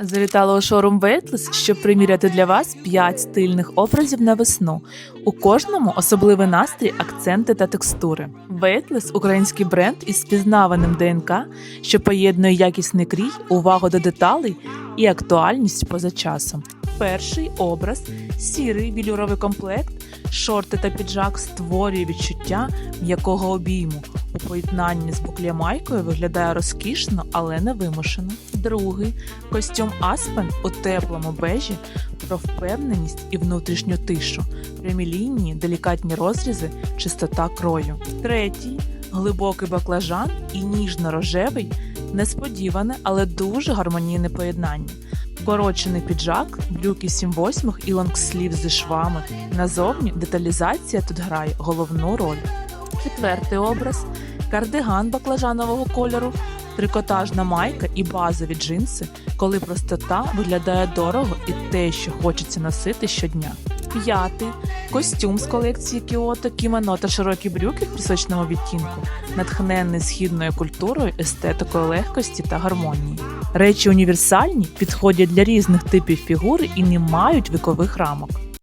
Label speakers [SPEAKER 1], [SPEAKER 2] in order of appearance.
[SPEAKER 1] Завітала у шоурум Weightless, щоб приміряти для вас 5 стильних образів на весну. У кожному особливий настрій, акценти та текстури. Weightless – український бренд із спізнаваним ДНК, що поєднує якісний крій, увагу до деталей і актуальність поза часом. Перший образ сірий білюровий комплект, шорти та піджак створює відчуття м'якого обійму. У поєднанні з буклямайкою виглядає розкішно, але не вимушено. Другий костюм Аспен у теплому бежі про впевненість і внутрішню тишу, прямі лінії, делікатні розрізи, чистота крою. Третій глибокий баклажан і ніжно-рожевий, несподіване, але дуже гармонійне поєднання. Вкорочений піджак, брюки 7-8 і лонгслів зі швами. Назовні деталізація тут грає головну роль. Четвертий образ кардиган баклажанового кольору, трикотажна майка і базові джинси, коли простота виглядає дорого і те, що хочеться носити щодня. П'ятий костюм з колекції Кіото, кімоно та широкі брюки в пісочному відтінку, натхнений східною культурою, естетикою легкості та гармонії. Речі універсальні, підходять для різних типів фігури і не мають вікових рамок.